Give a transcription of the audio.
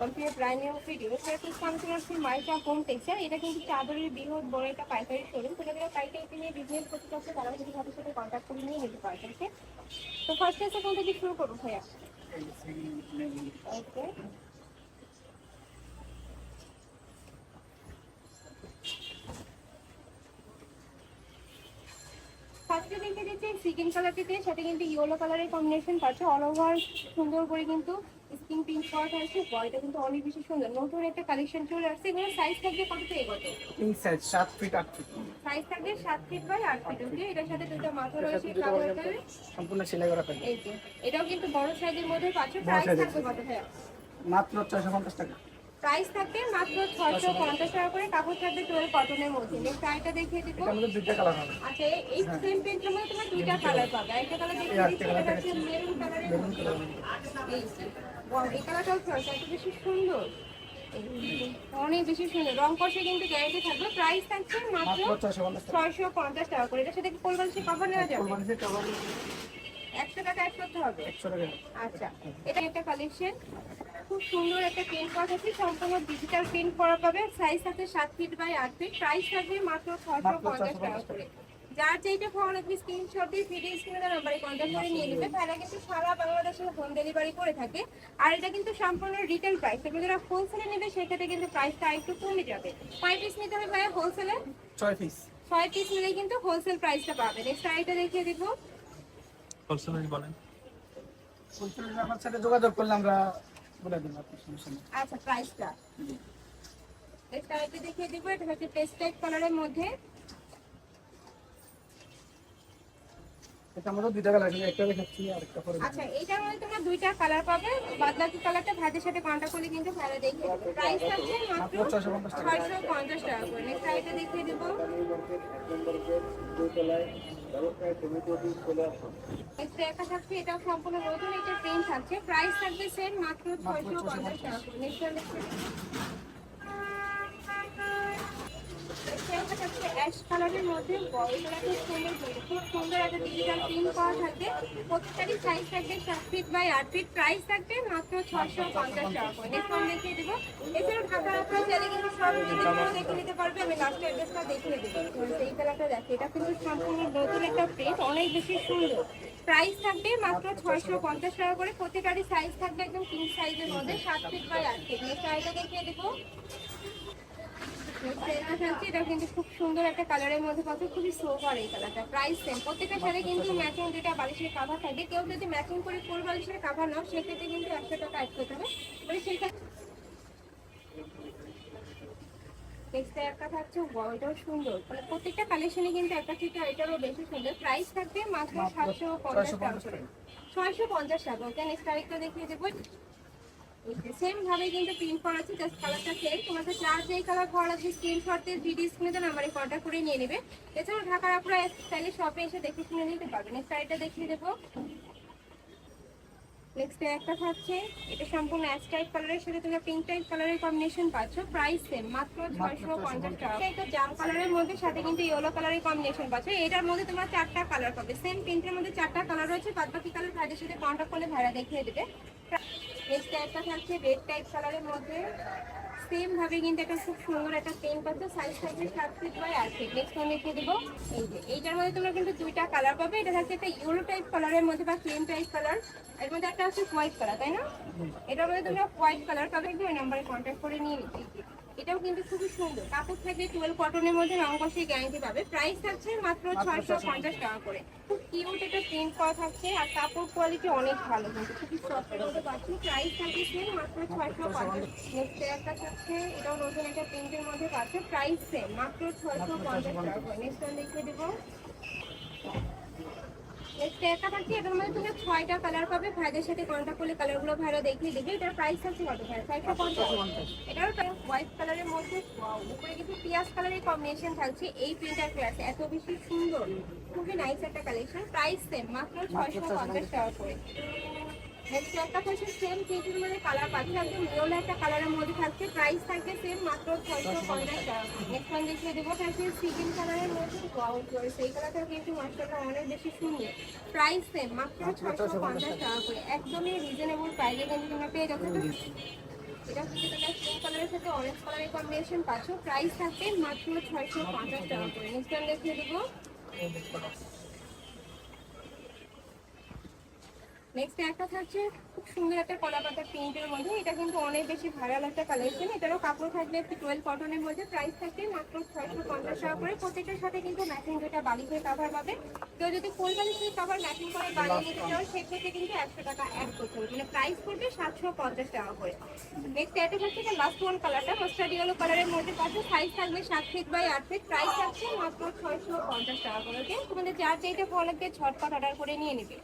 Brand new video সেটা চলে আসছি মাইকা হোম টেক্সচার এটা কিন্তু চাদরের বৃহৎ বড় একটা পাইকারি শোরুম তো যারা পাইকারি নিয়ে বিজনেস করতে চাচ্ছে তারা যদি তাদের সাথে কন্ট্যাক্ট করে নিয়ে নিতে পারে ওকে তো ফার্স্ট এসে কোন থেকে শুরু করব ভাইয়া। ওকে দেখে দিচ্ছি সিকিন কালারটিতে সাথে কিন্তু ইয়েলো কালারের কম্বিনেশন পাচ্ছে। অল ওভার সুন্দর করে কিন্তু স্কিন পিঙ্ক করা থাকছে বডিটা কিন্তু অনেক বেশি সুন্দর। নতুন একটা কালেকশন চলে আসছে। এগুলো সাইজ থাকবে কত থেকে কত তিন সাইজ সাত ফিট আট ফিট সাইজ থাকবে সাত ফিট বাই আট ফিট ওকে এটার সাথে দুটো মাথা রয়েছে সম্পূর্ণ সেলাই করা থাকবে এটাও কিন্তু বড় সাইজের মধ্যে পাচ্ছে। প্রাইস থাকবে কত ভাইয়া মাত্র ছয়শো পঞ্চাশ টাকা। প্রাইস থাকবে মাত্র ছয়শো পঞ্চাশ টাকা করে কাপড় থাকবে টুয়েলভ কটনের মধ্যে। নেক্সট আইটা দেখিয়ে দিব। মধ্যে আচ্ছা এই সেম পেন্টের মধ্যে তোমার দুইটা কালার পাবে। একটা কালার দেখিয়ে দিচ্ছি এটা হচ্ছে মেরুন কালারের কালার এই কালারটাও ফ্রেশ এত বেশি সুন্দর। অনেক বেশি সুন্দর। রং কষে কিন্তু গ্যারান্টি থাকবে। প্রাইস থাকছে মাত্র ছয়শো পঞ্চাশ টাকা। করে। এটার সাথে কোল বালিশের কভার নেওয়া যাবে? একশো টাকা অ্যাড করতে হবে। আচ্ছা এটা একটা কালেকশন খুব সুন্দর একটা প্রিন্ট করা আছে সম্পূর্ণ ডিজিটাল প্রিন্ট করা পাবে। সাইজ আছে সাত ফিট বাই আট ফিট প্রাইস থাকবে মাত্র মাত্র পঞ্চাশ 650 টাকা করে। যার যেইটা ভালো লাগবে স্ক্রিনশট দিয়ে ভিডিও স্ক্রিনে নাম্বারে কন্ট্যাক্ট করে নিয়ে নেবে। তাহলে কিন্তু সারা বাংলাদেশে হোম ডেলিভারি করে থাকে। আর এটা কিন্তু সম্পূর্ণ রিটেল প্রাইস এগুলো যারা হোলসেলে নেবে সেক্ষেত্রে কিন্তু প্রাইসটা একটু কমে যাবে। কয় পিস নিতে হবে ভাইয়া হোলসেলে ছয় পিস ছয় পিস নিলে কিন্তু হোলসেল প্রাইসটা পাবে নেক্সট আইটা দেখিয়ে দিব। হোলসেল বলেন। আমার সাথে যোগাযোগ করলে আমরা বলে দেন আপনি সমস্যা নেই। আচ্ছা প্রাইসটা এটা আইটা দেখিয়ে দিব এটা হচ্ছে পেস্টেড কালারের মধ্যে। এটার মধ্যে দুইটা কালার আছে একটা দেখাচ্ছি আর পরে আচ্ছা এইটার মধ্যে তোমরা দুইটা কালার পাবে বাদ বাকি কালারটা ভাইদের সাথে কন্ট্যাক্ট করলে কিন্তু ভাইরা প্রাইস আছে মাত্র পঞ্চাশ টাকা। করে। নেক্সট আইটা দেখিয়ে দিব। নেক্সট একটা থাকছে এটাও সম্পূর্ণ নতুন একটা প্রিন্ট থাকছে। প্রাইস থাকবে সেম মাত্র ছয়শো পঞ্চাশ টাকা করে। নেক্সট একটা থাকছে। অ্যাশ কালারের মধ্যে খুব সুন্দর খুব সুন্দর একটা ডিজিটাল প্রিন্ট করা থাকবে প্রত্যেকটারই সাইজ থাকবে সাত ফিট বাই আট ফিট প্রাইস থাকবে মাত্র ছয়শো পঞ্চাশ টাকা করে। আমি দেখিয়ে দেবো। এছাড়াও ঢাকার আপনার কিন্তু সব ডিজাইনগুলো দেখে নিতে পারবে। আমি লাস্ট অ্যাড্রেসটা দেখিয়ে দেবো। এই কালারটা দেখে। এটা কিন্তু সম্পূর্ণ নতুন একটা প্রিন্ট অনেক বেশি সুন্দর। প্রাইস থাকবে মাত্র ছয়শো পঞ্চাশ টাকা করে। প্রত্যেকটারই সাইজ থাকবে একদম তিন সাইজের মধ্যে, সাত ফিট বাই আট ফিট নেক্সট আইটা দেখিয়ে দেবো। এটা কিন্তু খুব সুন্দর একটা কালারের মধ্যে পাচ্ছে খুবই সোভার এই কালারটা প্রাইস সেম সাথে কিন্তু ম্যাচিং দুটা বালিশের কাভার থাকবে। কেউ যদি ম্যাচিং করে ফুল বালিশের কাভার নাও সেক্ষেত্রে কিন্তু একশো টাকা অ্যাড করতে হবে। মানে সেটা নেক্সট একটা থাকছে সুন্দর। মানে প্রত্যেকটা কালেকশনে কিন্তু একটা থেকে এটারও বেশি সুন্দর। প্রাইস থাকবে মাত্র সাতশো পঞ্চাশ টাকা। ছয়শো পঞ্চাশ টাকা। ওকে নেক্সট আরেকটা দেখিয়ে দেবো। সেম ভাবে কিন্তু প্রিন্ট করা আছে জাস্ট কালারটা সেম তোমাদের যার যেই কালার ভালো লাগবে স্ক্রিনশট দিয়ে ভিডিও স্ক্রিনে তো নাম্বারে কন্ট্যাক্ট করে নিয়ে নেবে। এছাড়াও ঢাকার আপনারা চাইলে শপে এসে দেখে শুনে নিতে পারবেন। নেক্সট আরেকটা দেখিয়ে দেবো। নেক্সট একটা থাকছে। এটা সম্পূর্ণ অ্যাশ টাইপ কালারের সাথে তোমরা পিঙ্ক টাইপ কালারের কম্বিনেশন পাচ্ছ। প্রাইস সেম মাত্র ছয়শো পঞ্চাশ টাকা। এটা জাম কালারের মধ্যে সাথে কিন্তু ইয়েলো কালারের কম্বিনেশন পাচ্ছ। এটার মধ্যে তোমরা চারটা কালার পাবে। সেম প্রিন্টের মধ্যে চারটা কালার রয়েছে। বাদ বাকি কালার ভাইদের সাথে কন্ট্যাক্ট করলে ভাইরা দেখিয়ে দেবে। একটা থাকছে রেড টাইপ কালারের মধ্যে। সেম ভাবে কিন্তু একটা খুব সুন্দর একটা পেন পাচ্ছ সাইজ থাকবে সাত ফিট বাই আট ফিট নেক্সট আমি দেখিয়ে দেবো। এই যে এইটার মধ্যে তোমরা কিন্তু দুইটা কালার পাবে। এটা থাকছে একটা ইউরো টাইপ কালারের মধ্যে বা ক্রিম টাইপ কালারের মধ্যে একটা হচ্ছে হোয়াইট কালার তাই না? এটার মধ্যে তোমরা হোয়াইট কালার পাবে। একটু ওই নাম্বারে কন্ট্যাক্ট করে নিয়ে নিতে। এটাও কিন্তু খুবই সুন্দর। কাপড় থাকবে টুয়েলভ কটনের মধ্যে রং কষে গ্যারান্টি পাবে। প্রাইস থাকছে মাত্র ছয়শো পঞ্চাশ টাকা করে। খুব কিউট একটা প্রিন্ট করা থাকছে আর কাপড় কোয়ালিটি অনেক ভালো কিন্তু খুবই সফটের মধ্যে পাচ্ছি প্রাইস থাকছে সেম মাত্র ছয়শো পঞ্চাশ। নেক্সট একটা থাকছে এটাও নতুন একটা প্রিন্টের মধ্যে পাচ্ছে। প্রাইস সেম মাত্র ছয়শো পঞ্চাশ টাকা করে। নেক্সট লিখে দেবো। নেক্সট একটা থাকছে এটার মধ্যে তুমি ছয়টা কালার পাবে। ভাইদের সাথে কন্ট্যাক্ট করলে কালারগুলো ভাইরা দেখিয়ে দেবে এটার প্রাইস থাকছে কত ভাই? ছয়শো পঞ্চাশ। এটারও হোয়াইট কালারের মধ্যে উপরে কিন্তু পিয়াজ কালারের কম্বিনেশন থাকছে এই প্রিন্টার ক্লাস এত বেশি সুন্দর খুবই নাইস একটা কালেকশন প্রাইস সেম মাত্র ছয়শো পঞ্চাশ টাকা করে। নেক্সট একটা থাকছে সেম প্রিন্টের মধ্যে কালার পাচ্ছে একদম ইয়েলো একটা কালারের মধ্যে থাকছে প্রাইস থাকবে সেম মাত্র ছয়শো পঞ্চাশ টাকা নেক্সট ওয়ান দেখিয়ে দেবো থাকছে সিগিন কালারের মধ্যে সেই কালারটা কিন্তু মাস্টারটা অনেক বেশি সুন্দর প্রাইস মাত্র ছয়শো পঞ্চাশ টাকা করে একদমই রিজনেবল প্রাইসে কিন্তু তোমরা পেয়ে যাচ্ছ এটা হচ্ছে তোমরা পিঙ্ক কালারের সাথে অরেঞ্জ কালারের কম্বিনেশন পাচ্ছ প্রাইস থাকবে মাত্র ছয়শো পঞ্চাশ টাকা করে নেক্সট আমি দেখিয়ে দেবো নেক্সট একটা থাকছে খুব সুন্দর একটা কলা পাতা প্রিন্টের মধ্যে। এটা কিন্তু অনেক বেশি ভাইরাল একটা কালেকশন এটারও কাপড় থাকবে একটু টুয়েলভ কটনের মধ্যে প্রাইস থাকবে মাত্র ছয়শো পঞ্চাশ টাকা করে। প্রত্যেকটার সাথে কিন্তু ম্যাচিং দুটা বালিশের কাভার পাবে। কেউ যদি ফুল বালিশের কাভার ম্যাচিং করে বানিয়ে নিতে চাও, সেক্ষেত্রে কিন্তু একশো টাকা অ্যাড করতে হবে। মানে প্রাইস পড়বে সাতশো পঞ্চাশ টাকা করে। নেক্সট এটা হচ্ছে এটা লাস্ট ওয়ান কালারটা মাস্টার্ড ইয়েলো কালারের মধ্যে পাচ্ছে সাইজ থাকবে সাত ফিট বাই আট ফিট প্রাইস থাকছে মাত্র ছয়শো পঞ্চাশ টাকা করে তোমাদের যার যেটা ভালো লাগবে ঝটপট অর্ডার করে নিয়ে নেবে।